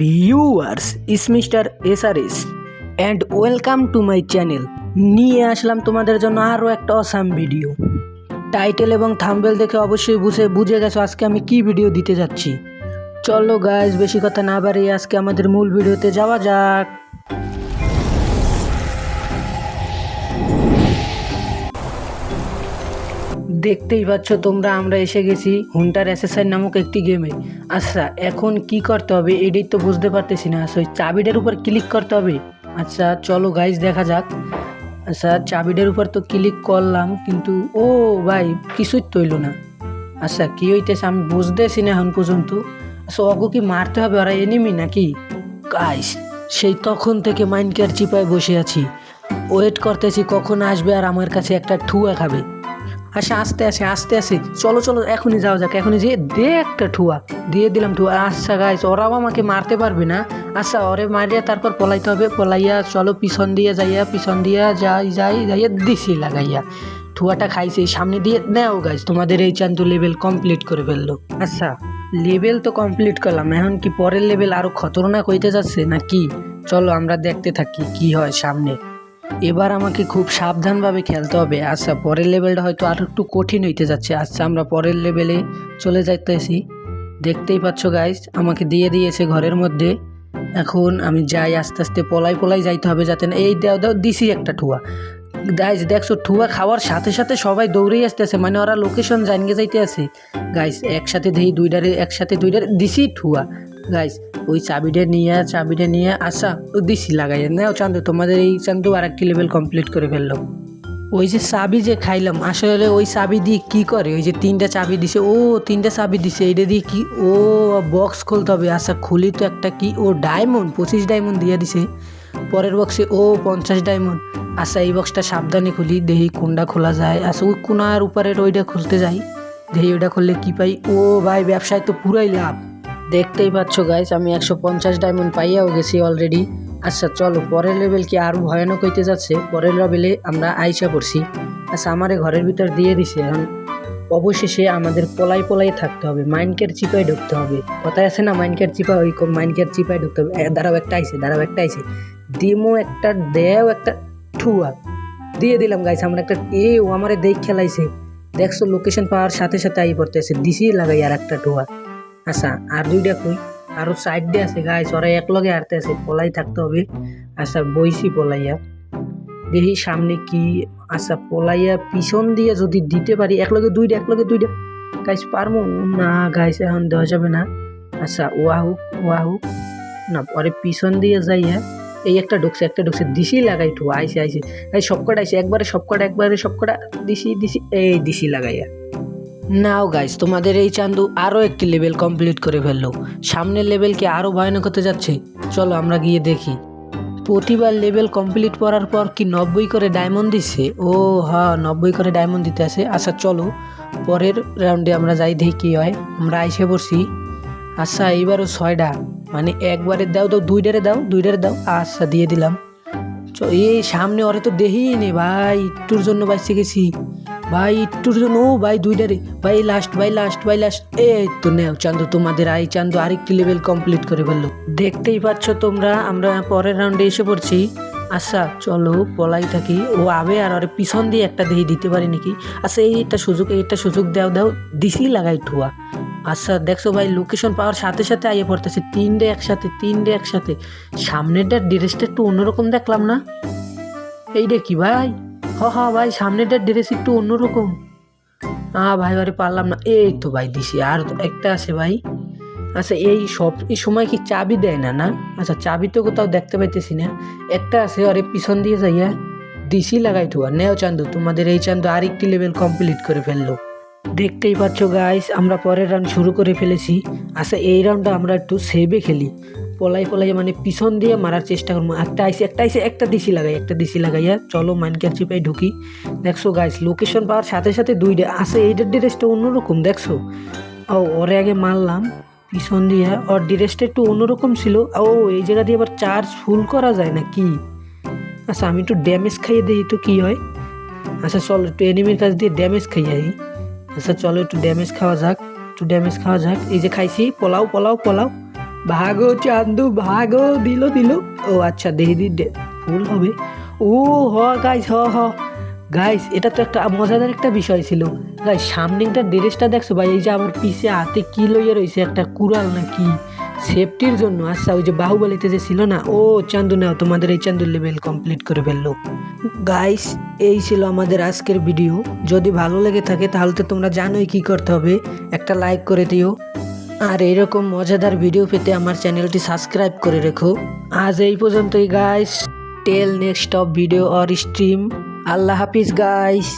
Viewers is mister S R S and welcome to my channel নিয়ে আসলাম তোমাদের জন্য আরও একটা অসাম ভিডিও টাইটেল এবং থাম্বেল দেখে অবশ্যই বুঝে বুঝে গেছো আজকে আমি কি ভিডিও দিতে যাচ্ছি। চলো গাইজ বেশি কথা না বাড়িয়ে আজকে আমাদের মূল ভিডিওতে যাওয়া যাক। দেখতেই পাচ্ছ তোমরা, আমরা এসে গেছি হুন্টার এসএসআই নামক একটি গেমে আচ্ছা এখন কি করতে হবে এটাই তো বুঝতে পারতেছি না। আচ্ছা ওই চাবিটার উপর ক্লিক করতে হবে? আচ্ছা চলো গাইজ দেখা যাক। আচ্ছা চাবিটার উপর তো ক্লিক করলাম, কিন্তু ও ভাই, কিছুই তৈল না। আচ্ছা কী হইতেছে আমি বুঝতেছি না এখন পর্যন্ত। আচ্ছা অগো কি মারতে হবে? ওরা এনিমি নাকি? গাইস সেই তখন থেকে মাইনকেয়ার চিপায় বসে আছি। ওয়েট করতেছি কখন আসবে আর আমার কাছে একটা ঠুয়া খাবে। আচ্ছা আস্তে আসে আস্তে আসে। চলো চলো, এখনই যাওয়া যাক, এখনই যে দে একটা ঠুয়া, দিয়ে দিলাম ঠুয়া। আচ্ছা গাইস ওরাও আমাকে মারতে পারবে না। আচ্ছা ওরে মারিয়া, তারপর পলাইতে হবে, পলাইয়া চলো পিছন দিয়ে যাইয়া, পিছন দিয়া যাই যাই, যাইয়া দিছি লাগাইয়া। ঠুয়াটা খাইছে, সামনে দিয়ে নেও গাইস তোমাদের এই চান্দু লেভেল কমপ্লিট করে ফেলল। আচ্ছা লেভেল তো কমপ্লিট করলাম, এখন কি পরের লেভেল আরও খতরনাক হইতে যাচ্ছে না কি চলো, আমরা দেখতে থাকি কি হয় সামনে। এবার আমাকে খুব সাবধানভাবে খেলতে হবে। আচ্ছা পরের লেভেলটা হয়তো আরও একটু কঠিন হইতে যাচ্ছে। আচ্ছা আমরা পরের লেভেলে চলে যাইতেছি। দেখতেই পাচ্ছ গাইস আমাকে দিয়ে দিয়েছে ঘরের মধ্যে। এখন আমি যাই, আস্তে আস্তে পলাই পলাই যাইতে হবে যাতে না এই দেও, দাও, দিছি একটা ঠুয়া। গাইস দেখছ, ঠুয়া খাওয়ার সাথে সাথে সবাই দৌড়েই আসতেছে মানে ওরা লোকেশন জানিয়ে যাইতে আছে গাইস একসাথে দেই দুইটারে একসাথে দুইটারে দিছি ঠুয়া। গাইস ওই চাবিটা নিয়ে চাবিটা নিয়ে আসা, ও দিছি, লাগাই নাও, চান্দু, তোমাদের এই চান্দু আর একটি লেভেল কমপ্লিট করে ফেলল। ওই যে চাবি যে খাইলাম, আসলে ওই চাবি দিয়ে কি করে? ওই যে তিনটা চাবি দিছে, ও, তিনটা চাবি দিছে, এইটা দিয়ে কি, ও বক্স খুলতে হবে। আচ্ছা খুলি তো একটা কি, ও ডায়মন্ড পঁচিশ ডায়মন্ড দিয়ে দিছে। পরের বক্সে ও, পঞ্চাশ ডায়মন্ড আচ্ছা এই বক্সটা সাবধানে খুলি, দেখি কোনটা খোলা যায়। আচ্ছা ওই কোনার উপরের ওইটা খুলতে যাই, দেখি ওইটা খুললে কি পাই? ও, ভাই, ব্যবসায় তো পুরাই লাভ। দেখতেই পাচ্ছ গাইস আমি একশো পঞ্চাশ ডায়মন্ড পাইয়াও গেছি অলরেডি আচ্ছা চলো, পরের লেভেল কি আরও ভয়ানক হইতে যাচ্ছে? পরের লেভেলে আমরা আইসা পড়ছি। আচ্ছা আমারে ঘরের ভিতর দিয়ে দিছে, এখন অবশেষে আমাদের পলাই পলাই থাকতে হবে। মাইনকের চিপায় ঢুকতে হবে। কথায় আছে না, মাইনকের চিপা, ওই মাইনকের চিপায় ঢুকতে হবে। দাঁড়াও, একটা আইসে দাঁড়াও, একটা আইসে দিমো একটা, দেও একটা, ঠুয়া। দিয়ে দিলাম গাইছে আমরা একটা, এ, ও আমারে দেখ খেলাইছে। দেখছ লোকেশন পাওয়ার সাথে সাথে আই পড়তেছে। দিছি লাগাই আর একটা ঠুয়া। আচ্ছা আর দুইটা কই? আরও সাইড দিয়ে আছে গাইস ওরা একলগে আরতে আছে, পলাই থাকতে হবে। আচ্ছা বইছি পলাইয়া। দেখি সামনে কি আচ্ছা পলাইয়া পিছন দিয়ে যদি দিতে পারি এক লগে দুইটা এক লগে দুইটা। গাইস পারব? না গাইস এখন দেওয়া যাবে না। আচ্ছা ওয়া হুক, ওয়া না পরে পিছন দিয়ে যাইয়া এই একটা ঢুকছে একটা ঢুকছে দিশি লাগাই টু আইসে আইসে এই সবকটা আইসে একবারে সবকটা একবারে সবকটা দিশি দিশি এই দিশি লাগাইয়া। নাও গাইস তোমাদের এই চান্দু আরও একটি লেভেল কমপ্লিট করে ফেলল। সামনের লেভেল কি আরও ভয়ানক হতে যাচ্ছে? চলো আমরা গিয়ে দেখি। প্রতিবার লেভেল কমপ্লিট করার পর কি নব্বই করে ডায়মন্ড দিচ্ছে ও হ্যাঁ নব্বই করে ডায়মন্ড দিতে আছে। আচ্ছা চলো, পরের রাউন্ডে আমরা যাই, দেখি কী হয়। আমরা আইসে পড়ছি। আচ্ছা এইবারও ছয়টা মানে একবারে দাও দাও দুইটারে দাও দুইটারে দাও। আচ্ছা দিয়ে দিলাম। চ, এই সামনে, ওরে তো দেখিই নে, ভাই, একটুর জন্য বাইসে গেছি। ভাই একটুর জন্য ও ভাই দুইটারে ভাই লাস্ট ভাই লাস্ট ভাই লাস্ট এই তো নেও, চান্দু তোমাদের, আই চান্দু আরেকটি লেভেল কমপ্লিট করে ফেলল দেখতেই পাচ্ছ তোমরা, আমরা পরের রাউন্ডে এসে পড়ছি। আচ্ছা চলো পলাই থাকি। ও আবে, আর ওরে পিছন দিয়ে একটা দেহি দিতে পারি নাকি? আচ্ছা এইটা সুযোগ এইটা সুযোগ দাও দাও, দিছি লাগাই ঠুয়া আচ্ছা দেখছ ভাই লোকেশন পাওয়ার সাথে সাথে আইয়ে পড়তেছে। তিনটে একসাথে তিনটে একসাথে। সামনেরটা ড্রেসটা একটু অন্যরকম দেখলাম না? এইটা কি ভাই? হ হ, ভাই সামনেরটার ড্রেস একটু অন্যরকম। না, ভাই, বারে পারলাম না। এই তো ভাই, দিছি। আর একটা আছে ভাই। আচ্ছা এই সব, এই সময় কি চাবি দেয় না না? আচ্ছা চাবি তো কোথাও দেখতে পাইতেছি না। একটা আছে, আরে, পিছন দিয়ে যাইয়া দিছি লাগাই ঠুয়া নেও চান্দু, তোমাদের এই চান্দু আরেকটি লেভেল কমপ্লিট করে ফেলল। দেখতেই পাচ্ছ গাইস আমরা পরের রাউন্ড শুরু করে ফেলেছি। আচ্ছা এই রাউন্ডটা আমরা একটু সেভে খেলি। পলাই পলাই মানে পিছন দিয়ে মারার চেষ্টা করব। একটা আইসে একটা আইসে, একটা দিশি লাগাই, একটা দিশি লাগাইয়া চলো মাইনকার চিপাই ঢুকি। দেখছ গাইস লোকেশন পাওয়ার সাথে সাথে দুইটা আছে এইটার ড্রেসটা অন্যরকম, দেখছ? ও ওরে আগে মারলাম, পিছন দিয়ে। ওর ড্রেসটা একটু অন্যরকম ছিল। ও, এই জায়গা দিয়ে আবার চার্জ ফুল করা যায় না কি আচ্ছা আমি একটু ড্যামেজ খাইয়ে দিই তো কি হয়। আচ্ছা চলো একটু এনিমির কাছ দিয়ে ড্যামেজ খাইয়ে আই আচ্ছা চলো একটু ড্যামেজ খাওয়া যাক, একটু ড্যামেজ খাওয়া যাক। এই যে খাইছি, পোলাও পোলাও পোলাও। ভাগো চান্দু, ভাগো, দিল দিল। ও আচ্ছা দেহি, দি ফুল হবে। ও, হ, গাইস, হ হ। গাইস, এটা তো একটা মজাদার একটা বিষয় ছিল। গাইস সামনেটার ড্রেসটা দেখছ ভাই? এই যে আমার পিছে হাতে কি লইয়া রয়েছে একটা কুড়াল না কি? সেফটির জন্য। আচ্ছা ওই যে বাহুবলিতে যে ছিল না? ও, চান্দু, নাও, তোমাদের এই চান্দুর লেভেল কমপ্লিট করে ফেলল। গাইস, এই ছিল আমাদের আজকের ভিডিও যদি ভালো লেগে থাকে, তাহলে তো তোমরা জানোই কি করতে হবে। একটা লাইক করে দিও। আর এরকম মজাদার ভিডিও পেতে আমার চ্যানেলটি সাবস্ক্রাইব করে রেখো। আজ এই পর্যন্তই guys tell next of video or stream আল্লাহ হাফিজ গাইস